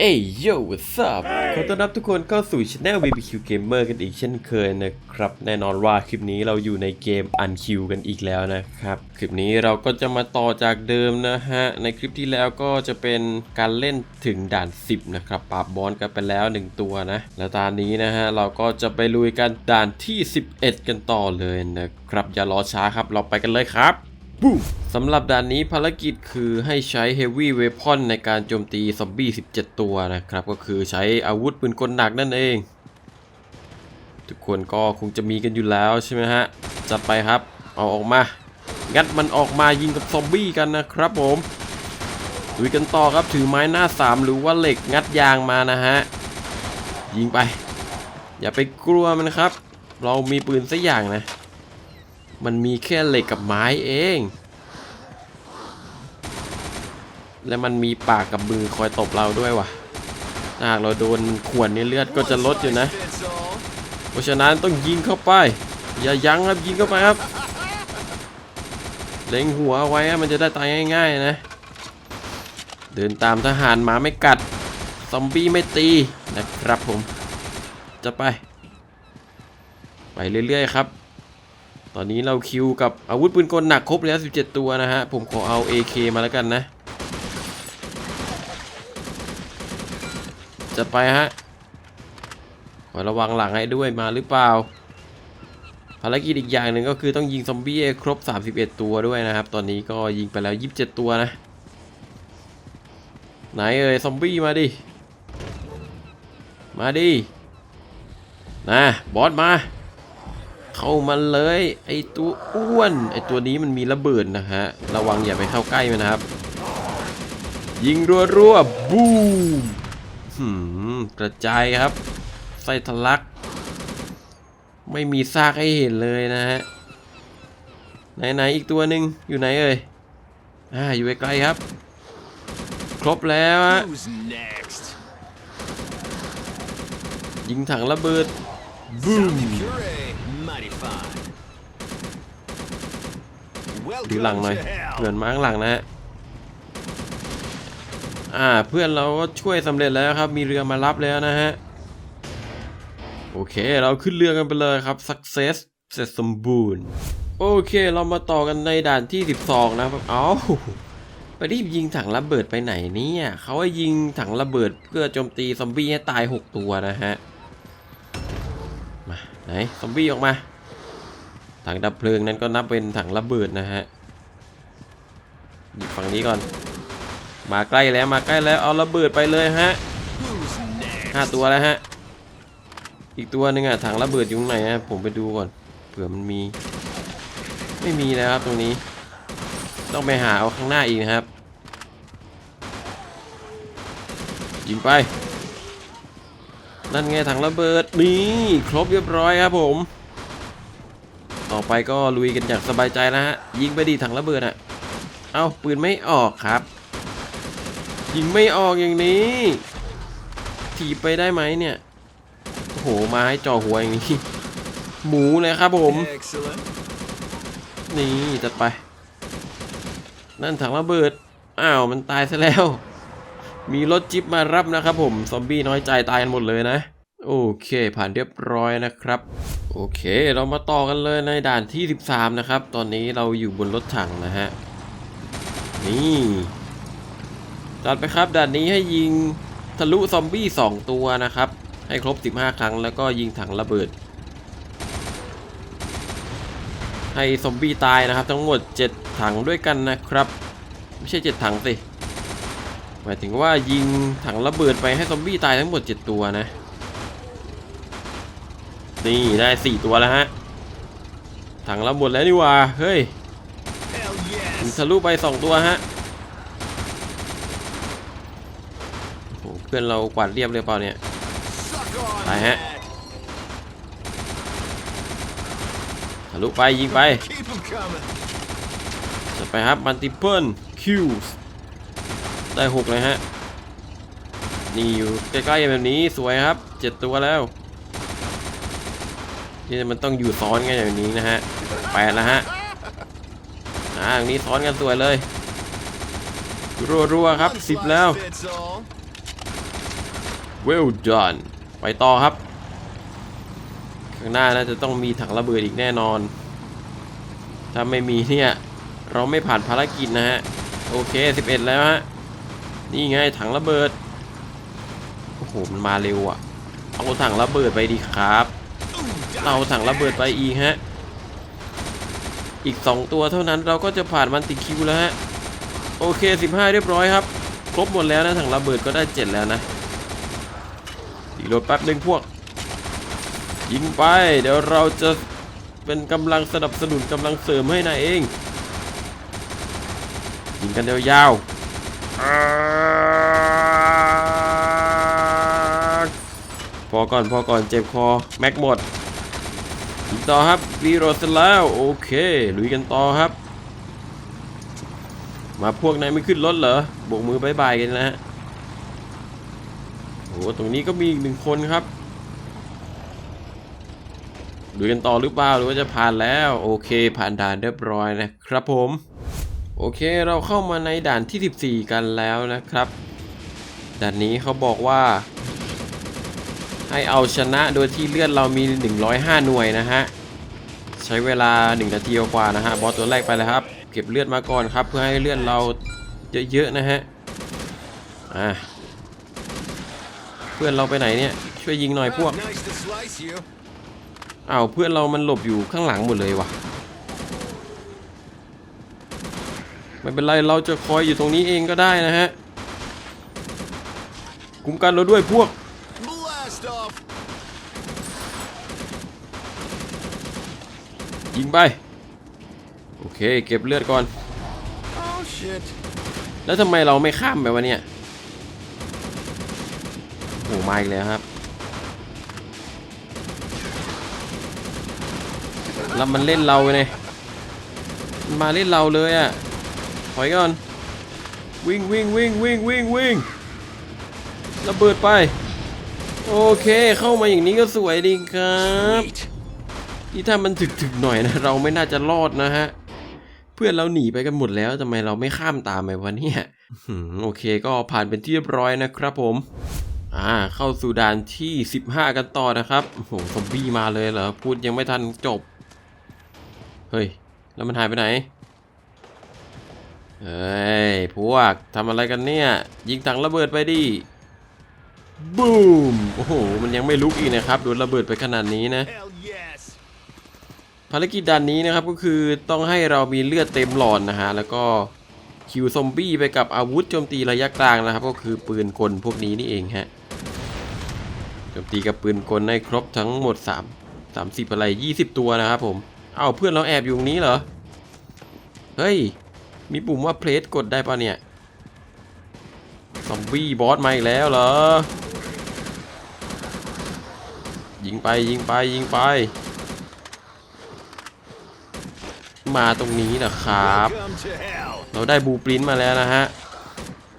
เอ้ยโย่ what's up ขอต้อนรับทุกคนเข้าสู่ช anel BBQ Gamer กันอีกเช่นเคยนะครับ แน่นอนว่าคลิปนี้เราอยู่ในเกม Unkill กันอีกแล้วนะครับ คลิปนี้เราก็จะมาต่อจากเดิมนะฮะ ในคลิปที่แล้วก็จะเป็นการเล่นถึงด่าน 10 นะครับ ปราบบอสกันไปแล้ว 1 ตัวนะ แล้วตอนนี้นะฮะ เราก็จะไปลุยกันด่านที่ 11 กันต่อเลยนะครับ อย่ารอช้าครับ เราไปกันเลยครับ สำหรับด่านนี้ภารกิจคือให้ใช้ Heavy Weapon ในการโจมตีซอมบี้ 17 ตัวนะครับ ก็คือใช้อาวุธปืนกลหนักนั่นเอง ทุกคนก็คงจะมีกันอยู่แล้วใช่ไหมฮะ จัดไปครับ เอาออกมา งัดมันออกมายิงกับซอมบี้กันนะครับผมลุยกันต่อครับถือไม้หน้าสามหรือว่าเหล็กงัดยางมานะฮะ ยิงไป อย่าไปกลัวมันครับ เรามีปืนสักอย่างนะ มันมีแค่เหล็กกับไม้เอง และมันมีปากกับมือคอยตบเราด้วยว่ะหากเราโดนขวนนี่เลือดก็จะลดอยู่นะ เพราะฉะนั้นต้องยิงเข้าไป อย่ายั้งครับยิงเข้าไปครับ เล็งหัวเอาไว้มันจะได้ตายง่าย ๆนะ เดินตามทหารหมาไม่กัด ซอมบี้ไม่ตีนะครับผม จะไป ไปเรื่อยๆครับ ตอนนี้เราคิวกับอาวุธปืนกลหนักครบแล้ว 17 ตัวนะฮะ ผมขอเอา AK มาแล้วกันนะ จะไปฮะ ขอระวังหลังให้ด้วยมาหรือเปล่า ภารกิจอีกอย่างหนึ่งก็คือต้องยิงซอมบี้ครบ 31 ตัวด้วยนะครับ ตอนนี้ก็ยิงไปแล้ว 27 ตัวนะ ไหนเอ่ยซอมบี้มาดิ มาดินะบอสมา เข้ามาเลย ไอตัวอ้วน ไอตัวนี้มันมีระเบิดนะฮะ ระวังอย่าไปเข้าใกล้มันนะครับ ยิงรัวๆ บูมหืมกระจายครับ ไส้ทะลัก ไม่มีซากให้เห็นเลยนะฮะ ไหนๆ อีกตัวหนึ่งอยู่ไหนเอ่ย อ่า อยู่ใกล้ๆครับ ครบแล้วฮะ Who's next? ยิงถังระเบิดบูม ดูหลัง Welcome หน่อย to hell. เพื่อนมาข้างหลังนะฮะอ่าเพื่อนเราก็ช่วยสำเร็จแล้วครับ มีเรือมารับแล้วนะฮะ โอเคเราขึ้นเรือกันไปเลยครับ success เสร็จสมบูรณ์ โอเคเรามาต่อกันในด่านที่ 12 นะครับเอ้าไปรีบยิงถังระเบิดไปไหนเนี่ยเขาให้ยิงถังระเบิดเพื่อโจมตีซอมบี้ให้ตาย 6 ตัวนะฮะ มาไหนซอมบี้ออกมา ถังดับเพลิงนั้นก็นับเป็นถังระเบิดนะฮะหยิบฝั่งนี้ก่อน มาใกล้แล้วมาใกล้แล้วเอาระเบิดไปเลยฮะห้าตัวแล้วฮะ อีกตัวหนึ่งอะถังระเบิดอยู่ไหนฮะผมไปดูก่อนเผื่อมันมี ไม่มีนะครับตรงนี้ ต้องไปหาเอาข้างหน้าอีกนะครับยิงไป นั่นไงถังระเบิดนี่ครบเรียบร้อยครับผม ต่อไปก็ลุยกันอย่างสบายใจนะฮะยิงไปดีถังระเบิดอะเอาปืนไม่ออกครับ ยิงไม่ออกอย่างนี้ถีบไปได้ไหมเนี่ยโอ้โหมาให้จ่อหัวอย่างนี้หมูเลยครับผมนี่จัดไป นั่นถังระเบิดอ้าวมันตายซะแล้ว มีรถจิ๊บมารับนะครับผม ซอมบี้น้อยใจตายกันหมดเลยนะ โอเค ผ่านเรียบร้อยนะครับ โอเค เรามาต่อกันเลยในด่านที่ 13 นะครับ ตอนนี้เราอยู่บนรถถังนะฮะ นี่จัดไปครับด่านนี้ให้ยิงทะลุซอมบี้ 2 ตัวนะครับ ให้ครบ 15 ครั้งแล้วก็ยิงถังระเบิด ให้ซอมบี้ตายนะครับ ทั้งหมด 7 ถังด้วยกันนะครับ ไม่ใช่ 7 ถังสิ หมายถึงว่ายิงถังระเบิดไปให้ซอมบี้ตายทั้งหมด 7 ตัวนะ นี่ได้ 4 ตัวแล้วฮะ ถังระเบิดแล้วนี่ว่า เฮ้ยยิงทะลุไป 2 ตัวฮะโอ้โหเพื่อนเรากวาดเรียบเลยเปล่าเนี่ย Suck on Phải that. ทะลุไปยิงไปจะไปครับ multiple kills ได้6เลยฮะ นี่อยู่ใกล้ๆแบบนี้สวยครับ7ตัวแล้วนี่มันต้องอยู่ซ้อนกันอย่างนี้นะฮะแปดแล้วฮะอ่าอย่างนี้ซ้อนกันสวยเลยรัวๆครับ One 10แล้ว well done ไปต่อครับ ข้างหน้าน่าจะต้องมีถังระเบิดอีกแน่นอน ถ้าไม่มีเนี่ย เราไม่ผ่านภารกิจนะฮะ โอเค 11 แล้วฮะ นี่ไงถังระเบิด โอ้โห มันมาเร็วอะ่ะ เอาถังระเบิดไปดีครับ เอาถังระเบิดไปอีกฮะ อีก 2 ตัวเท่านั้นเราก็จะผ่านมันติคิวแล้วฮะ โอเค 15 เรียบร้อยครับ ครบหมดแล้วนะถังระเบิดก็ได้ 7 แล้วนะดีโหลดแป๊บหนึ่งพวก ยิงไป เดี๋ยวเราจะเป็นกำลังสนับสนุนกำลังเสริมให้นายเอง ยิงกันยาวๆ อก่อนพอก่อนเจ็บคอแม็กหมดต่อครับรีโรสแล้วโอเคลุยกันต่อครับ มาพวกนายไม่ขึ้นรถเหรอโบกมือบายบายกันนะฮะโอ้ตรงนี้ก็มีอีกหนึ่งคนครับดูกันต่อหรือเปล่าหรือว่าจะผ่านแล้วโอเค ผ่านด่านเรียบร้อยนะครับผม โอเคเราเข้ามาในด่านที่ 14 กันแล้วนะครับ ด่านนี้เขาบอกว่า ให้เอาชนะโดยที่เลือดเรามี 105 หน่วยนะฮะ ใช้เวลา 1 นาทีกว่านะฮะ บอสตัวแรกไปแล้วครับ เก็บเลือดมาก่อนครับ เพื่อให้เลือดเราเยอะๆนะฮะ อะเพื่อนเราไปไหนเนี่ย ช่วยยิงหน่อยพวกอ้าวเพื่อนเรามันหลบอยู่ข้างหลังหมดเลยวะไม่เป็นไรเราจะคอยอยู่ตรงนี้เองก็ได้นะฮะ คุ้มกันเราด้วยพวก ยิงไป โอเค เก็บเลือดก่อน Oh shit. แล้วทำไมเราไม่ข้ามไปวะเนี่ยโอ้มาอีกแล้วครับ แล้วมันเล่นเราเลยมันมาเล่นเราเลยอะ่ะถอยก่อน วิ่งวิ่งวิ่งวิ่งวิ่งวิ่งระเบิดไป โอเคเข้ามาอย่างนี้ก็สวยดีครับ Sweet. นี่ถ้ามันถึกๆหน่อยนะ เราไม่น่าจะรอดนะฮะ เพื่อนเราหนีไปกันหมดแล้วทำไมเราไม่ข้ามตามไปวะเนี่ยโอเคก็ผ่านเป็นที่เรียบร้อยนะครับผมอ่าเข้าสู่ด่านที่ 15 กันต่อนะครับโอ้โหซอมบี้มาเลยเหรอพูดยังไม่ทันจบ เฮ้ย แล้วมันหายไปไหนเฮ้ย พวกทำอะไรกันเนี่ย ยิงถังระเบิดไปดิบูมโอ้โห มันยังไม่ลุกอีกนะครับ โดนระเบิดไปขนาดนี้นะ ภารกิจด่านนี้นะครับก็คือต้องให้เรามีเลือดเต็มหลอดนะฮะแล้วก็คิวซอมบี้ไปกับอาวุธโจมตีระยะกลางนะครับ ก็คือปืนกลพวกนี้นี่เองฮะโจมตีกับปืนกลให้ครบทั้งหมด 3 30อะไร 20 ตัวนะครับผม เอาเพื่อนเราแอบอยู่ตรงนี้เหรอ เฮ้ย มีปุ่มว่าเพลสกดได้ปะเนี่ย ซอมบี้บอสมาอีกแล้วเหรอ ยิงไปยิงไปยิงไป มาตรงนี้นะครับ เราได้บูปรินมาแล้วนะฮะ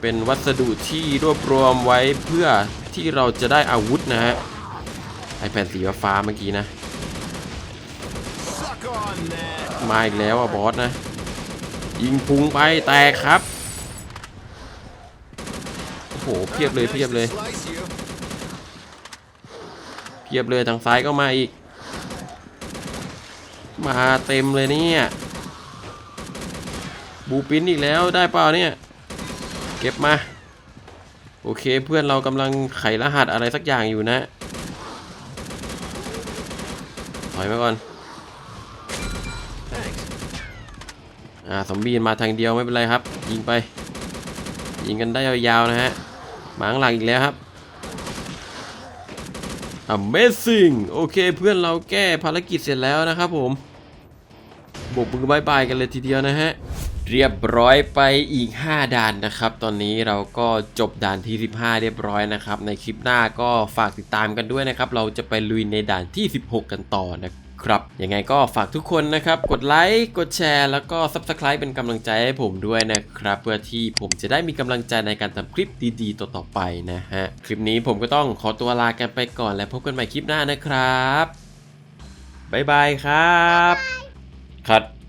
เป็นวัสดุที่รวบรวมไว้เพื่อที่เราจะได้อาวุธนะฮะ ไอแผ่นสีฟ้าเมื่อกี้นะ มาอีกแล้วอะบอสนะ ยิงพุงไปแตกครับ โอ้โห เพียบเลยเพียบเลย เพียบเลยทางซ้ายก็มาอีกมาเต็มเลยเนี่ย บูปินอีกแล้วได้เปล่าเนี่ย เก็บมา โอเคเพื่อนเรากำลังไขรหัสอะไรสักอย่างอยู่นะถอยมาก่อนอ่าสมบีนมาทางเดียวไม่เป็นไรครับ ยิงไป ยิงกันได้ยาวๆนะฮะหมางหลังอีกแล้วครับ Amazing โอเคเพื่อนเราแก้ภารกิจเสร็จแล้วนะครับผมบกมือบายบายกันเลยทีเดียวนะฮะ เรียบร้อยไปอีก 5 ด่านนะครับ ตอนนี้เราก็จบด่านที่ 15 เรียบร้อยนะครับ ในคลิปหน้าก็ฝากติดตามกันด้วยนะครับ เราจะไปลุยในด่านที่ 16 กันต่อนะครับ ยังไงก็ฝากทุกคนนะครับ กดไลค์ กดแชร์ แล้วก็ Subscribe เป็นกำลังใจให้ผมด้วยนะครับ เพื่อที่ผมจะได้มีกำลังใจในการทำคลิปดีๆ ต่อๆไปนะฮะ คลิปนี้ผมก็ต้องขอตัวลากันไปก่อน และพบกันใหม่คลิปหน้านะครับบ๊ายบายครับคัด